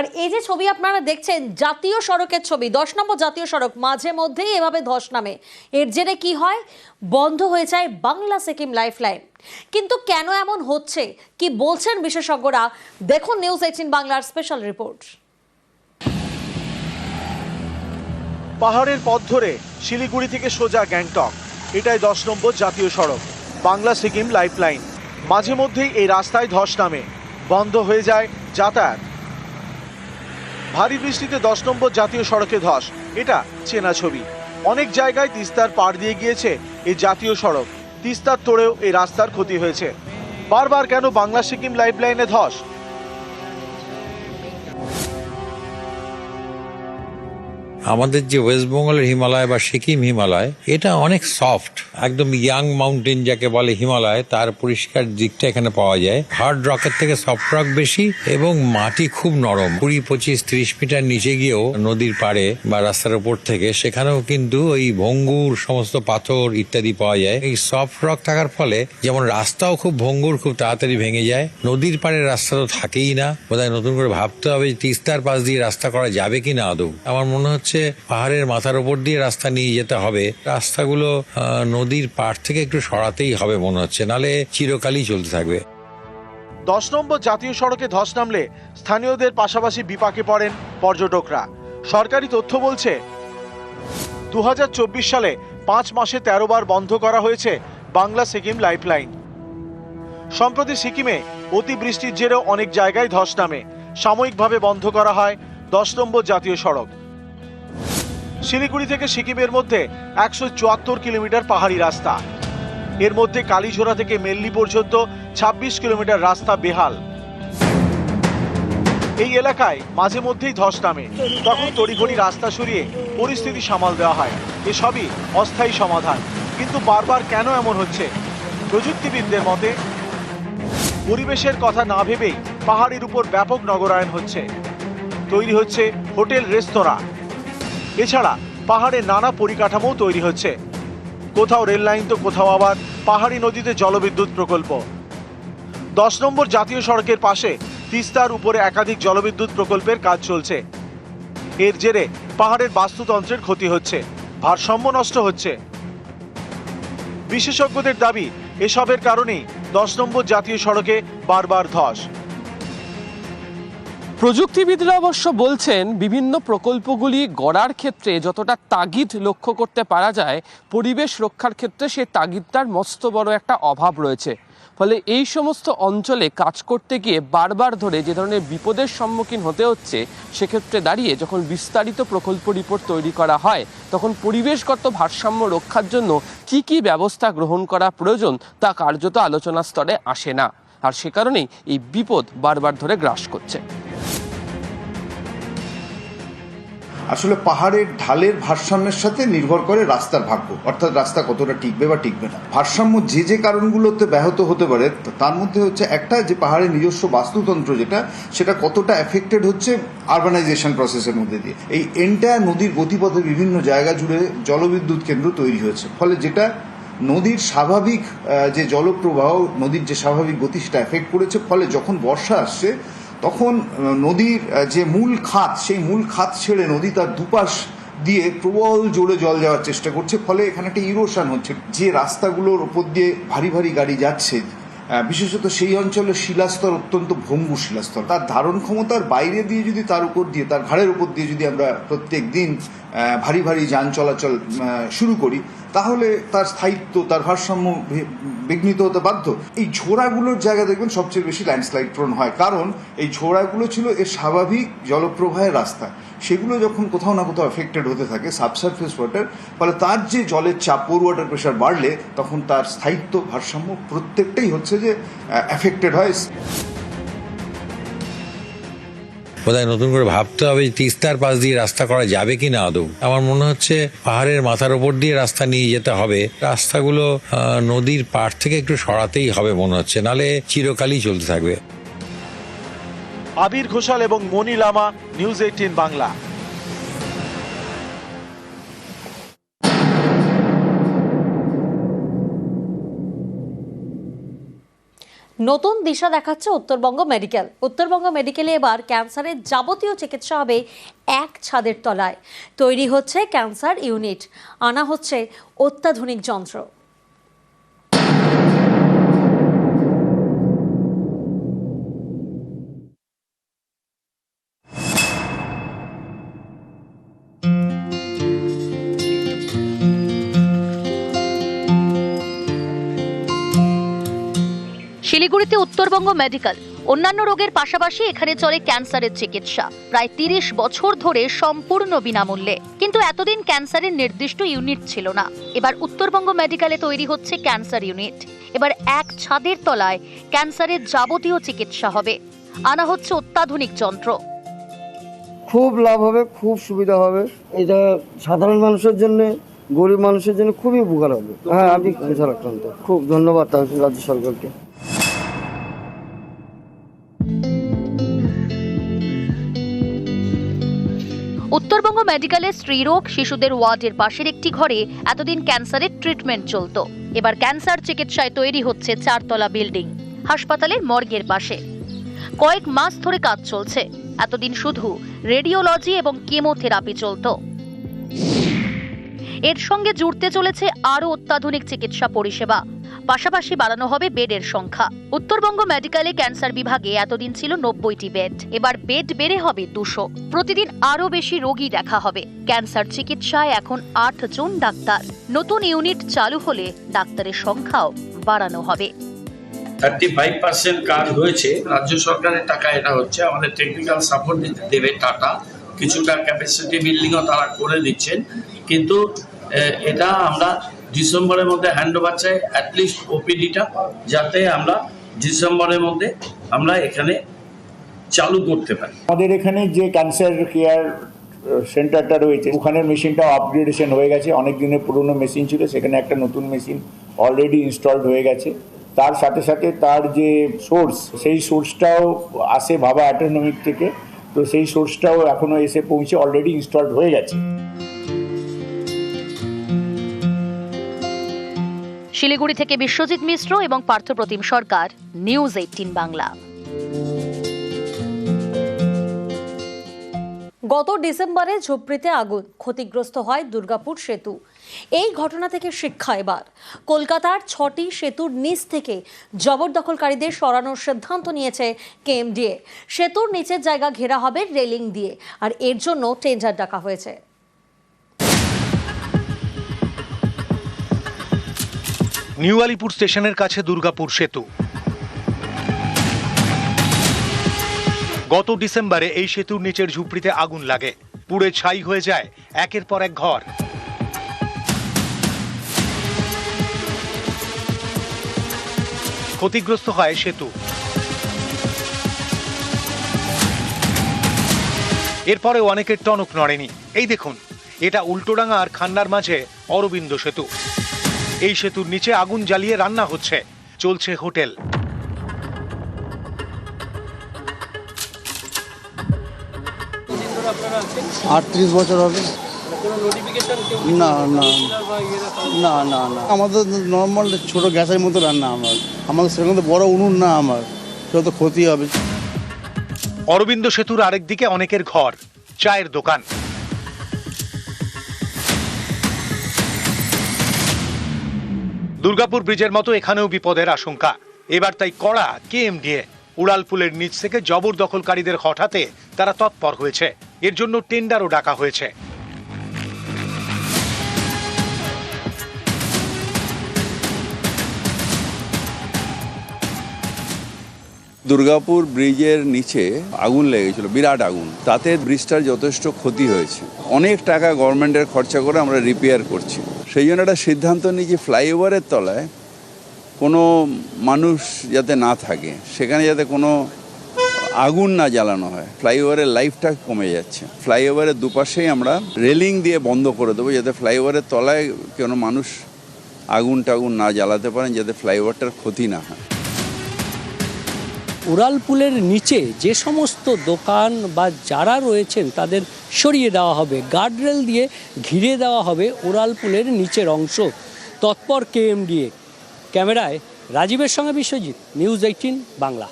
আর এই যে ছবি আপনারা দেখছেন, জাতীয় সড়কের ছবি, দশ নম্বর জাতীয় সড়ক, মাঝে মধ্যেই এভাবে ধস নামে। এর জেরে কি হয়? বন্ধ হয়ে যায় বাংলা সিকিম লাইফ লাইন কিন্তু কেন এমন হচ্ছে? কি বলছেন বিশেষজ্ঞরা? দেখুন নিউজ এইটিন বাংলার স্পেশাল রিপোর্ট। পাহাড়ের পথ ধরে শিলিগুড়ি থেকে সোজা গ্যাংটক। এটাই দশ নম্বর জাতীয় সড়ক, বাংলা সিকিম লাইফলাইন। মাঝে মধ্যেই এই রাস্তায় ধস নামে। বন্ধ হয়ে যায় যাতায়াত। ভারী বৃষ্টিতে দশ নম্বর জাতীয় সড়কে ধস। এটা চেনা ছবি। অনেক জায়গায় তিস্তার পার দিয়ে গিয়েছে এই জাতীয় সড়ক। তিস্তার তোড়েও এই রাস্তার ক্ষতি হয়েছে। বারবার কেন বাংলা সিকিম লাইফলাইনে ধস? আমাদের যে ওয়েস্ট বেঙ্গলের হিমালয় বা সিকিম হিমালয়, এটা অনেক সফট। একদম ইয়াং মাউন্টেন যাকে বলে হিমালয়, তার পরিষ্কার দিকটা এখানে পাওয়া যায়। হার্ড রকের থেকে সফট রক বেশি এবং মাটি খুব নরম। কুড়ি, পঁচিশ, ত্রিশ মিটার নিচে গিয়েও নদীর পাড়ে বা রাস্তার উপর থেকে সেখানেও কিন্তু ওই ভঙ্গুর সমস্ত পাথর ইত্যাদি পাওয়া যায়। এই সফট রক থাকার ফলে যেমন রাস্তাও খুব ভঙ্গুর, খুব তাড়াতাড়ি ভেঙে যায়। নদীর পাড়ে রাস্তা তো থাকেই না। বোধহয় নতুন করে ভাবতে হবে তিস্তার পাশ দিয়ে রাস্তা করা যাবে কি না আদৌ। আমার মনে হচ্ছে পাহাড়ের মাথার উপর দিয়ে রাস্তা নিয়ে যেতে হবে। রাস্তাগুলো নদীর পাড় থেকে একটু সরাতেই হবে মনে হচ্ছে, নালে চিরকালই চলতে থাকবে। দশ নম্বর জাতীয় সড়কে ধস নামলে স্থানীয়দের পাশাপাশি বিপাকে পড়েন পর্যটকরা। সরকারি তথ্য বলছে দু হাজার চব্বিশ সালে পাঁচ মাসে তেরো বার বন্ধ করা হয়েছে বাংলা সিকিম লাইফলাইন। সম্প্রতি সিকিমে অতিবৃষ্টির জেরেও অনেক জায়গায় ধস নামে। সাময়িকভাবে বন্ধ করা হয় দশ নম্বর জাতীয় সড়ক। শিলিগুড়ি থেকে সিকিমের মধ্যে একশো চুয়াত্তর কিলোমিটার পাহাড়ি রাস্তা। এর মধ্যে কালীঝোড়া থেকে মেল্লি পর্যন্ত ২৬ কিলোমিটার রাস্তা বেহাল। এই এলাকায় মাঝে মধ্যেই ধস নামে। তখন তড়িঘড়ি রাস্তা সরিয়ে পরিস্থিতি সামাল দেওয়া হয়। এসবই অস্থায়ী সমাধান। কিন্তু বারবার কেন এমন হচ্ছে? প্রযুক্তিবিদদের মতে, পরিবেশের কথা না ভেবেই পাহাড়ের উপর ব্যাপক নগরায়ন হচ্ছে। তৈরি হচ্ছে হোটেল রেস্তোরাঁ এছাড়া পাহাড়ে নানা পরিকাঠামো তৈরি হচ্ছে। কোথাও রেল লাইন তো কোথাও আবার পাহাড়ি নদীতে জলবিদ্যুৎ প্রকল্প। দশ নম্বর জাতীয় সড়কের পাশে তিস্তার উপরে একাধিক জলবিদ্যুৎ প্রকল্পের কাজ চলছে। এর জেরে পাহাড়ের বাস্তুতন্ত্রের ক্ষতি হচ্ছে, ভারসাম্য নষ্ট হচ্ছে। বিশেষজ্ঞদের দাবি, এসবের কারণেই দশ নম্বর জাতীয় সড়কে বারবার ধস। প্রযুক্তিবিদরা অবশ্য বলছেন, বিভিন্ন প্রকল্পগুলি গড়ার ক্ষেত্রে যতটা তাগিদ লক্ষ্য করতে পারা যায়, পরিবেশ রক্ষার ক্ষেত্রে সেই তাগিদটার মস্ত বড় একটা অভাব রয়েছে। ফলে এই সমস্ত অঞ্চলে কাজ করতে গিয়ে বারবার ধরে যে ধরনের বিপদের সম্মুখীন হতে হচ্ছে, সেক্ষেত্রে দাঁড়িয়ে যখন বিস্তারিত প্রকল্প রিপোর্ট তৈরি করা হয়, তখন পরিবেশগত ভারসাম্য রক্ষার জন্য কি কি ব্যবস্থা গ্রহণ করা প্রয়োজন তা কার্যত আলোচনা স্তরে আসে না। আর সে কারণেই এই বিপদ বারবার ধরে গ্রাস করছে। আসলে পাহাড়ের ঢালের ভারসাম্যের সাথে নির্ভর করে রাস্তার ভাগ্য। অর্থাৎ রাস্তা কতটা টিকবে বা টিকবে না। ভারসাম্য যে যে কারণগুলোতে ব্যাহত হতে পারে তার মধ্যে হচ্ছে একটা যে পাহাড়ের নিজস্ব বাস্তুতন্ত্র যেটা, সেটা কতটা এফেক্টেড হচ্ছে আরবানাইজেশন প্রসেসের মধ্যে দিয়ে। এই এন্টায়ার নদীর গতিপথে বিভিন্ন জায়গা জুড়ে জলবিদ্যুৎ কেন্দ্র তৈরি হয়েছে। ফলে যেটা নদীর স্বাভাবিক যে জলপ্রবাহ, নদীর যে স্বাভাবিক গতি সেটা এফেক্ট করেছে, ফলে যখন বর্ষা আসছে তখন নদীর যে মূল খাত, সেই মূল খাত ছেড়ে নদী তার দুপাশ দিয়ে প্রবল জোরে জল যাওয়ার চেষ্টা করছে, ফলে এখানে একটা ইরোশন হচ্ছে। যে রাস্তাগুলোর উপর দিয়ে ভারী ভারী গাড়ি যাচ্ছে বিশেষত সেই অঞ্চলের শিলাস্তর অত্যন্ত ভঙ্গু শিলাস্তর। তার ধারণ ক্ষমতার বাইরে দিয়ে যদি তার উপর দিয়ে, তার ঘাড়ের উপর দিয়ে যদি আমরা প্রত্যেক দিন ভারী ভারী যান চলাচল শুরু করি, তাহলে তার স্থায়িত্ব, তার ভারসাম্য বিঘ্নিত হতে বাধ্য। এই ঝোড়াগুলোর জায়গা দেখবেন সবচেয়ে বেশি ল্যান্ডস্লাইড প্রণ হয়। কারণ এই ঝোড়াগুলো ছিল এর স্বাভাবিক জলপ্রবাহের রাস্তা। সেগুলো যখন কোথাও না কোথাও এফেক্টেড হতে থাকে সাবসারফেস ওয়াটার ফলে তার যে জলের চাপ পোর ওয়াটার প্রেশার বাড়লে তখন তার স্থায়িত্ব ভারসাম্য প্রত্যেকটাই হচ্ছে যে এফেক্টেড হয়। বোধহয় নতুন করে ভাবতে হবে তিস্তার পাশ দিয়ে রাস্তা করা যাবে কি না আদৌ? আমার মনে হচ্ছে পাহাড়ের মাথার উপর দিয়ে রাস্তা নিয়ে যেতে হবে। রাস্তাগুলো নদীর পাড় থেকে একটু সরাতেই হবে মনে হচ্ছে, নালে চিরকালই চলতে থাকবে। আবির ঘোষাল এবং মনি লামা, নিউজ এইটিন বাংলা। নতুন দিশা দেখাচ্ছে উত্তরবঙ্গ মেডিকেল। উত্তরবঙ্গ মেডিকেলে এবার ক্যান্সারের যাবতীয় চিকিৎসা হবে এক ছাদের তলায়। তৈরি হচ্ছে ক্যান্সার ইউনিট। আনা হচ্ছে অত্যাধুনিক যন্ত্র। শিলিগুড়িতে উত্তরবঙ্গ মেডিকেল। অন্যান্য রোগের পাশাপাশি এখানে চলে ক্যান্সারের চিকিৎসা। প্রায় তিরিশ বছর ধরে সম্পূর্ণ বিনামূল্যে। কিন্তু এতদিন ক্যান্সারের নির্দিষ্ট ইউনিট ছিল না। এবার উত্তরবঙ্গ মেডিকেলে তৈরি হচ্ছে ক্যান্সার ইউনিট। এবার এক ছাদের তলায় ক্যান্সারের যাবতীয় চিকিৎসা হবে। আনা হচ্ছে অত্যাধুনিক যন্ত্র। খুব লাভ হবে, খুব সুবিধা হবে। এটা সাধারণ মানুষের জন্য, গরিব মানুষের জন্য খুবই উপকার হবে। হ্যাঁ আমি ক্যান্সার আক্রান্ত খুব ধন্যবাদ রাজ্য সরকারকে। উত্তরবঙ্গ মেডিকেলের স্ত্রীরোগ শিশুদের ওয়ার্ডের পাশের একটি ঘরে এতদিন ক্যান্সারের ট্রিটমেন্ট চলতো। এবার ক্যান্সার চিকিৎসায় তৈরি হচ্ছে চারতলা বিল্ডিং, হাসপাতালের মর্গের পাশে। কয়েক মাস ধরে কাজ চলছে। এতদিন শুধু রেডিওলজি এবং কেমোথেরাপি চলতো। এর সঙ্গে জুড়তে চলেছে আরও অত্যাধুনিক চিকিৎসা পরিষেবা। পাশাপাশি বাড়ানো হবে বেডের সংখ্যা। উত্তরবঙ্গ মেডিকেলে ক্যান্সার বিভাগে এতদিন ছিল নব্বইটি বেড, এবার বেড বেড়ে হবে দুশো। প্রতিদিন আরও বেশি রোগী দেখা হবে। ক্যান্সার চিকিৎসায় এখন আট জন ডাক্তার। নতুন ইউনিট চালু হলে ডাক্তারের সংখ্যাও বাড়ানো হবে। থার্টি ফাইভ পার্সেন্ট কাজ হয়েছে। রাজ্য সরকারের টাকা এটা হচ্ছে। আমাদের টেকনিক্যাল সাপোর্ট দিতে দেবে টাটা কিছুটা ক্যাপাসিটি বিল্ডিংও তারা করে দিচ্ছেন। কিন্তু এটা আমরা ডিসেম্বরের মধ্যে হ্যান্ড ওভার চাই অ্যাটলিস্ট ওপিডিটা যাতে আমরা ডিসেম্বরের মধ্যে আমরা এখানে চালু করতে পারি। আমাদের এখানে যে ক্যান্সার কেয়ার সেন্টারটা রয়েছে ওখানের মেশিনটাও আপগ্রেডেশন হয়ে গেছে। অনেক দিনের পুরনো মেশিন ছিল, সেখানে একটা নতুন মেশিন অলরেডি ইনস্টলড হয়ে গেছে। তার সাথে সাথে তার যে সোর্স সেই সোর্সটাও আসে ভাবা অ্যাটোনমিক থেকে। তো সেই সোর্সটাও এখনও এসে পৌঁছে অলরেডি ইনস্টলড হয়ে গেছে। শিলিগুড়ি থেকে বিশ্বজিৎ মিশ্র এবং পার্থপ্রতিম সরকার নিউজ এইটিন বাংলা। গত ডিসেম্বরে ঝুপড়িতে আগুন, ক্ষতিগ্রস্ত হয় দুর্গাপুর সেতু। এই ঘটনা থেকে শিক্ষা এবার। কলকাতার ছটি সেতুর নিচ থেকে জবরদখলকারীদের সরানোর সিদ্ধান্ত নিয়েছে কেএমডিএ। সেতুর নিচের জায়গা ঘেরা হবে রেলিং দিয়ে, আর এর জন্য টেন্ডার ডাকা হয়েছে। নিউ আলিপুর স্টেশনের কাছে দুর্গাপুর সেতু। গত ডিসেম্বরে এই সেতুর নিচের ঝুপড়িতে আগুন লাগে। পুড়ে ছাই হয়ে যায় একের পর এক ঘর। ক্ষতিগ্রস্ত হয় সেতু। এরপরেও অনেকের টনক নড়েনি। এই দেখুন, এটা উল্টোডাঙ্গা আর খান্নার মাঝে অরবিন্দ সেতু। এই সেতুর নিচে আগুন জ্বালিয়ে রান্না হচ্ছে। চলছে হোটেল। আটত্রিশ বছর হবে। না না না না না। আমাদের নর্মাল ছোট গ্যাসের মতো রান্না আমার। আমাদের সেরকম তো বড় উনুন না আমার। সেটা তো ক্ষতি হবে। অরবিন্দ সেতুর আরেক দিকে অনেকের ঘর চায়ের দোকান। দুর্গাপুর ব্রিজের মতো এখানেও বিপদের আশঙ্কা। এবার তাই কড়া, কেএমডিএ উড়ালপুলের নিচ থেকে জবরদখলকারীদের হঠাতে তারা তৎপর হয়েছে। এর জন্য টেন্ডারও ডাকা হয়েছে। দুর্গাপুর ব্রিজের নিচে আগুন লেগেছিল, বিরাট আগুন। তাতে ব্রিজটার যথেষ্ট ক্ষতি হয়েছে। অনেক টাকা গভর্নমেন্টের খরচা করে আমরা রিপেয়ার করছি। সেই জন্য একটা সিদ্ধান্ত যে ফ্লাইওভারের তলায় কোনো মানুষ যাতে না থাকে, সেখানে যাতে কোনো আগুন না জ্বালানো হয়। ফ্লাইওভারের লাইফটা কমে যাচ্ছে। ফ্লাইওভারের দুপাশেই আমরা রেলিং দিয়ে বন্ধ করে দেবো, যাতে ফ্লাইওভারের তলায় কোনো মানুষ আগুন টাগুন না জ্বালাতে পারেন, যাতে ফ্লাইওভারটার ক্ষতি না হয়। উড়ালপুলের নিচে যে সমস্ত দোকান বা যারা রয়েছেন, তাদের সরিয়ে দেওয়া হবে। গার্ডরেল দিয়ে ঘিরে দেওয়া হবে উড়ালপুলের নিচের অংশ। তৎপর কেএমডিএ ক্যামেরায় রাজীবের সঙ্গে বিশ্বজিৎ নিউজ এইটিন বাংলা।